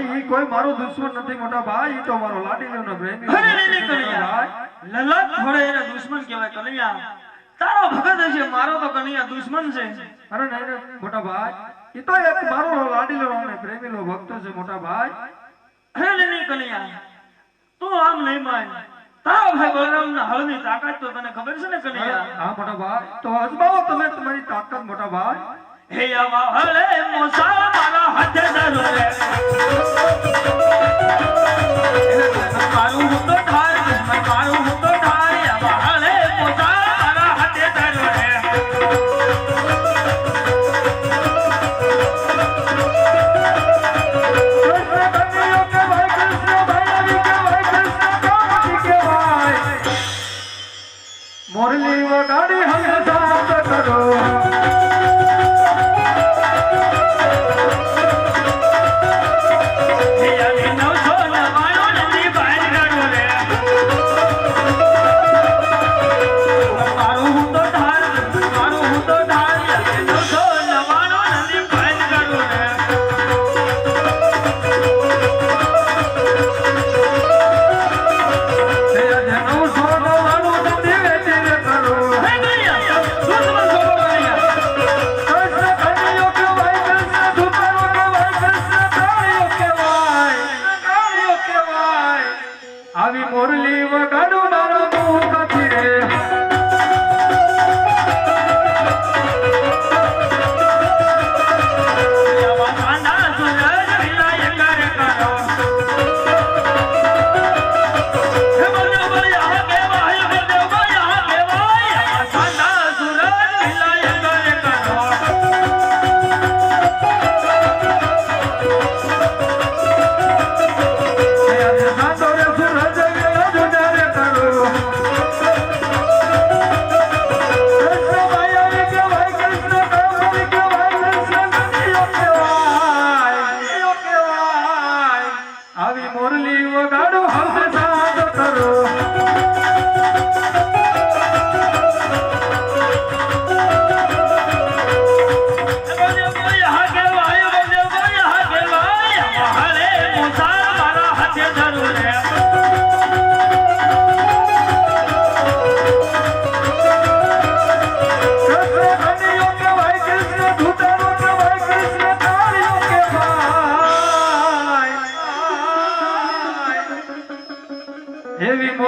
ભાઈ ઈ કોઈ મારો દુશ્મન નથી મોટા ભાઈ ઈ તો મારો લાડીલો નો પ્રેમી અરે નહીં કનૈયા. લલત થોડે એને દુશ્મન કહેવાય કનૈયા. તારો ભગત છે મારો તો કનૈયા દુશ્મન છે. અરે નહીં નહીં મોટા ભાઈ ઈ તો એક મારો લાડીલો અને પ્રેમીલો ભક્ત છે મોટા ભાઈ. અરે નહીં કનૈયા. તું આમ નહીં માન. તારો ભાઈ બલરામના હળની તાકાત તો તને ખબર છે ને કનૈયા? હા મોટા ભાઈ તો અજમાવો તમે તમારી તાકાત મોટા ભાઈ. હે આવા હળે મોસા મારા હાથે ધરો રે. મારું હું તો ઠાર મારું હું તો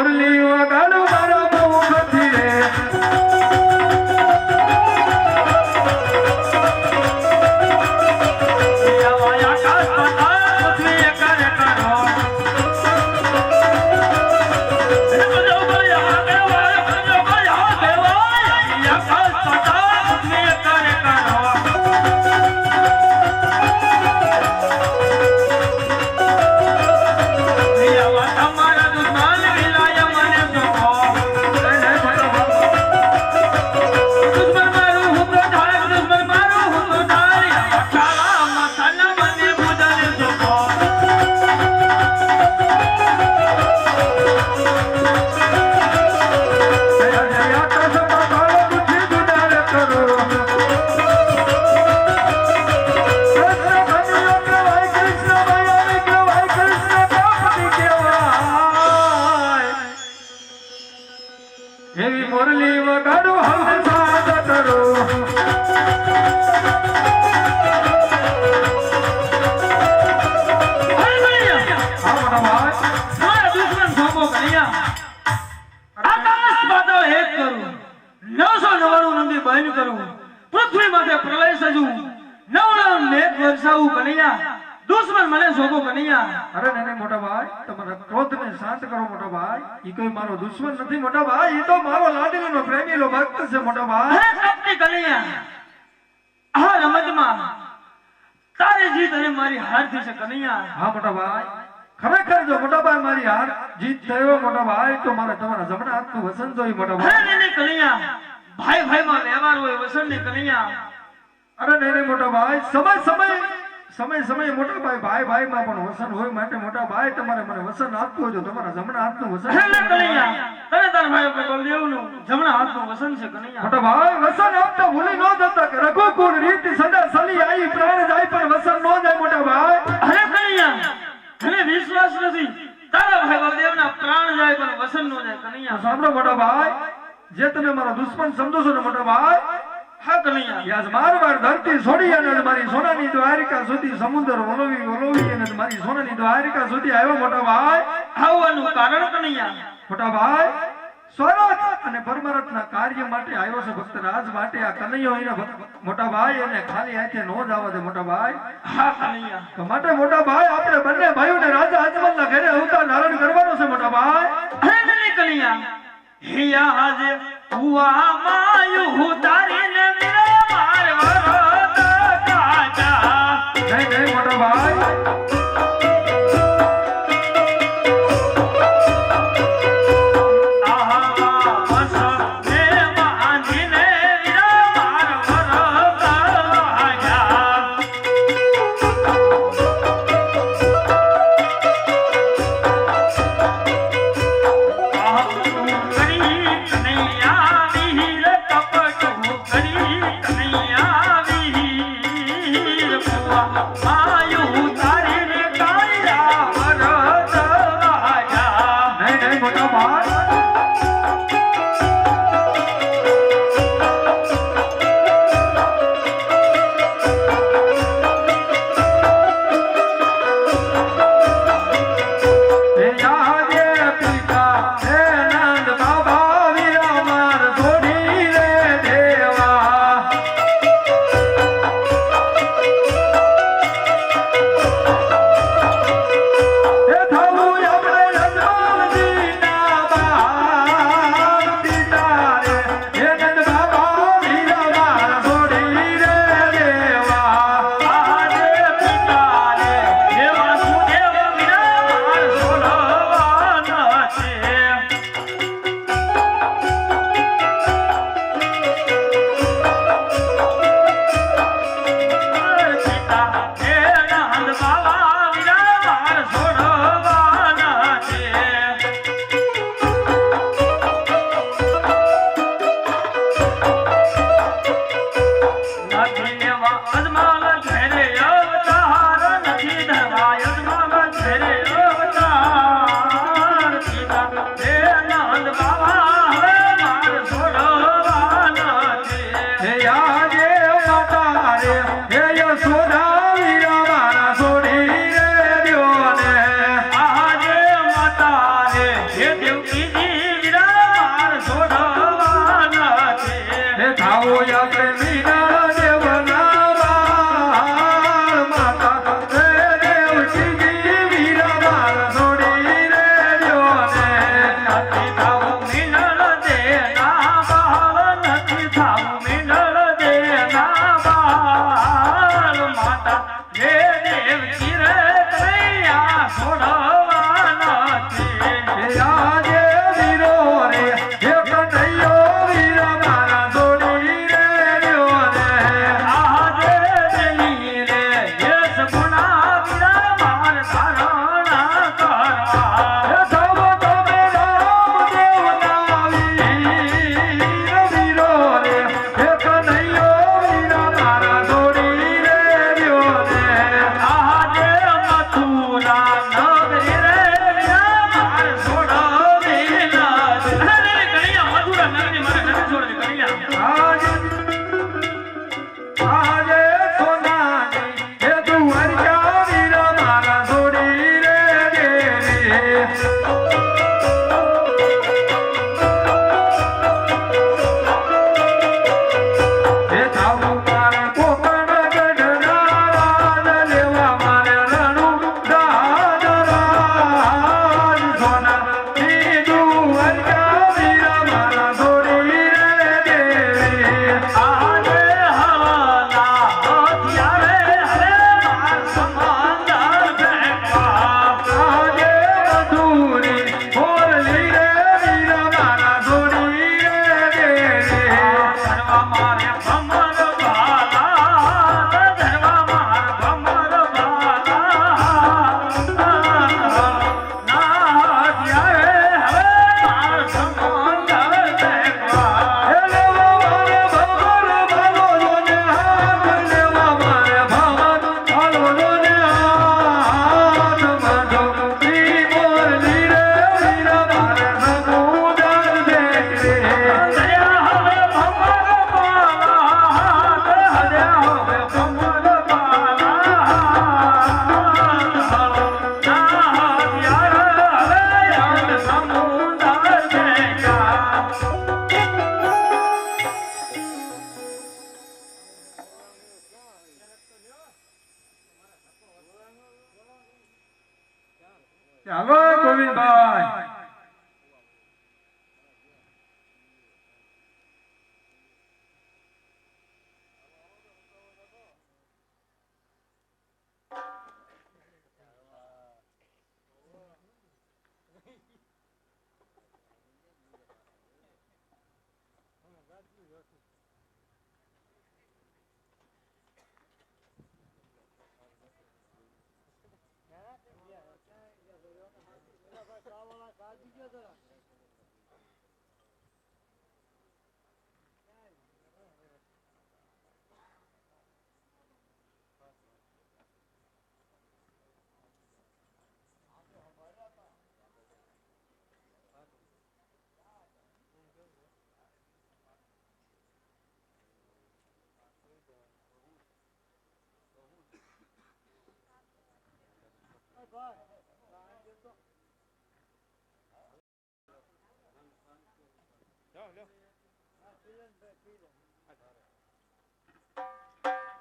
করলে દુશ્મન નથી મોટા ભાઈ. એ તો મારો લાડીલો પ્રેમીલો ભક્ત છે મોટા ભાઈ. કનૈયા આ રમતમાં તારી જીત અને મારી હાર થઈ છે કનૈયા. હા મોટા ભાઈ. ખરેખર જો મોટા ભાઈ મારી હાર જીત થયો મોટા ભાઈ તો મારે તમારા જમણા હાથનું વસન જોઈ મોટા ભાઈ. નહીં નહીં કનૈયા ભાઈ ભાઈમાં વ્યવહાર હોય વસનની કનૈયા. અરે નહીં મોટા ભાઈ. સમય સમય. સમય સમય મોટા ભાઈ ભાઈ ભાઈમાં પણ વસન હોય માટે મોટા ભાઈ તમારે મને વસન આપતું જો તમારા જમણા હાથનું વસન કનૈયા. તને તાર ભાઈ બોલ દેવનું જમણા હાથનું વસન છે કનૈયા. મોટા ભાઈ વસન આપતા ભૂલી ન જતા કે રઘુકુળ રીત સદા સલી આઈ પ્રાણ જાય પણ વસન ન જાય મોટા ભાઈ. અરે કનૈયા મને વિશ્વાસ નથી. તારા ભાઈ બળદેવના પ્રાણ જાય પણ વસન નો જાય કનૈયા. સાંભળો મોટા ભાઈ જે તમે મારા દુશ્મન સમજો છો ને મોટા ભાઈ ધરતી છોડી અને મારી સોનાની દ્વારિકા સુધી સમુદ્ર વલોવી વલોવી અને મારી સોનાની દ્વારિકા સુધી આવ્યો મોટા ભાઈ. આવવાનું કારણ કનૈયા મોટા ભાઈ સ્વરાજ અને પરમારથના કાર્ય માટે આવ્યો છે ભક્ત રાજ માટે. આ કનૈયો એને મોટા ભાઈ એને ખાલી હાથે નો જ દે મોટા ભાઈ. હા કનૈયા. માટે મોટા ભાઈ આપણે બંને ભાઈઓને રાજા અજમલના ઘરે અવતાર ધારણ કરવાનો છે મોટા ભાઈ. કનૈયા. હે હાજે હુઆ માયુ તારીને મેરા માર વરત કાજા નહીં નહીં મોટા ભાઈ.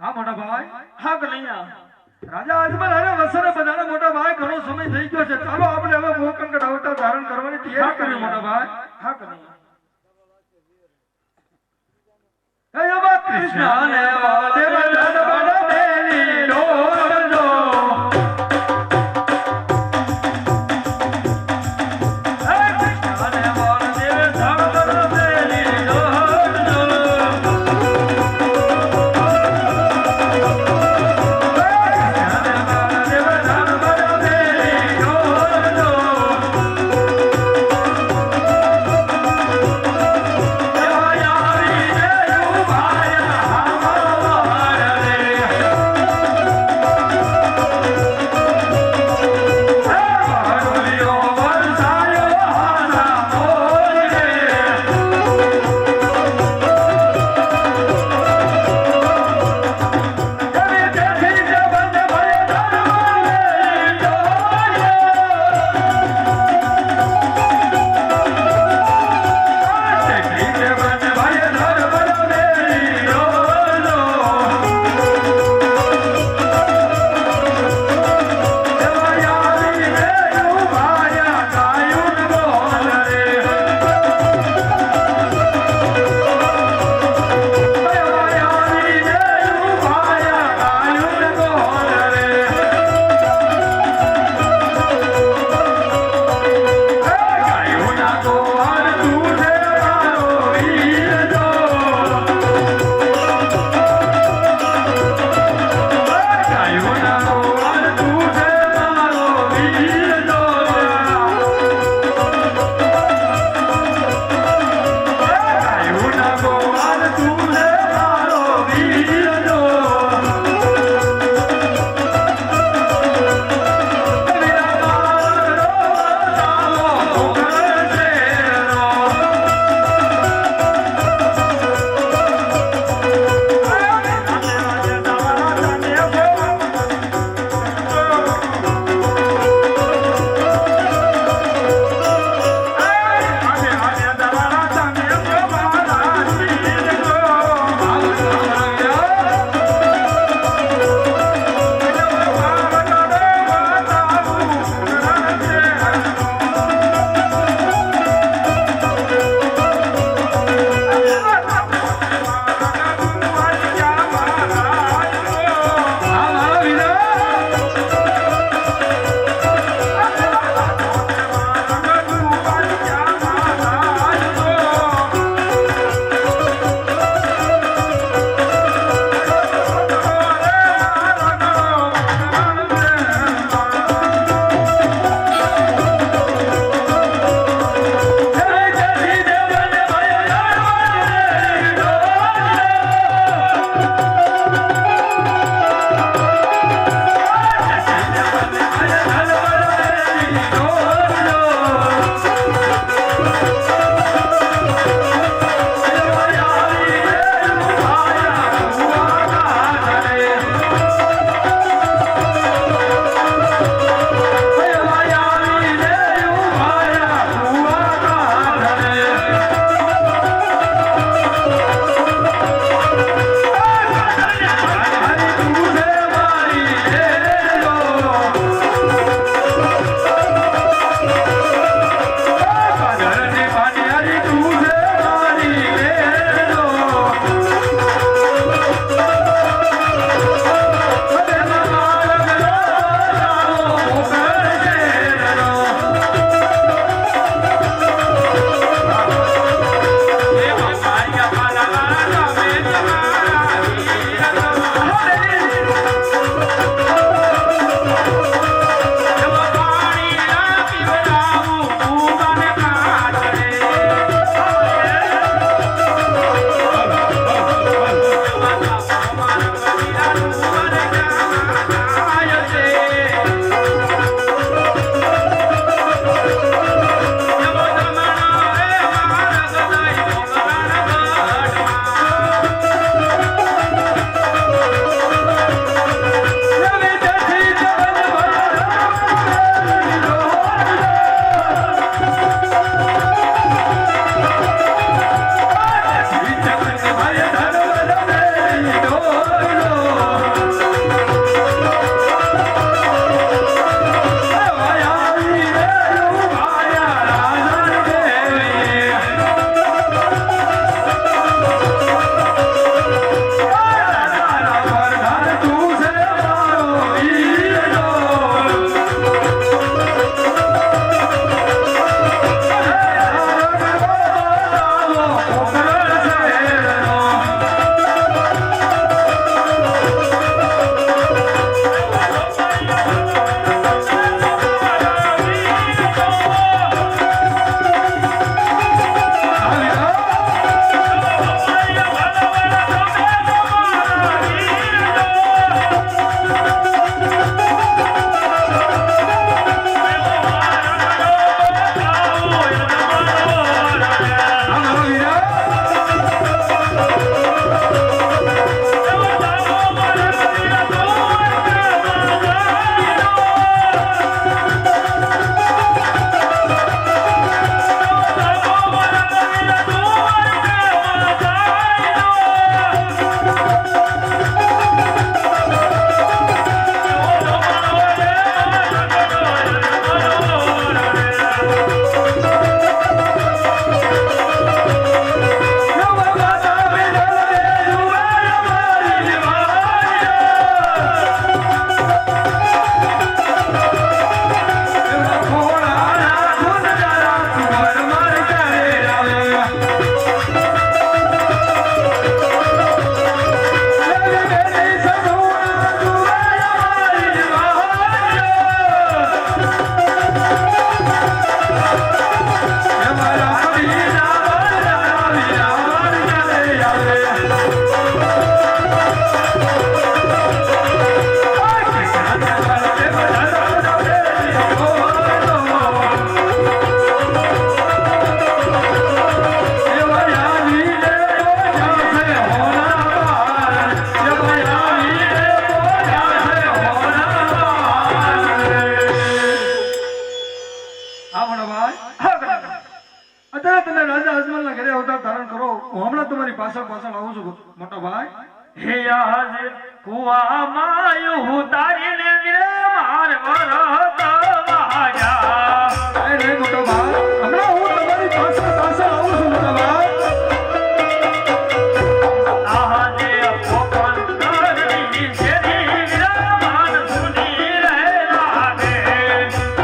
હા મોટા ભાઈ? હા કનૈયા. રાજા અજમલ અરે વસરે બધાને મોટા ભાઈ ઘણો સમય થઈ ગયો છે. ચાલો આપણે હવે મોહકંકટ અવતાર ધારણ કરવાની તૈયારી કરીએ મોટા ભાઈ. હા કનૈયા. બદન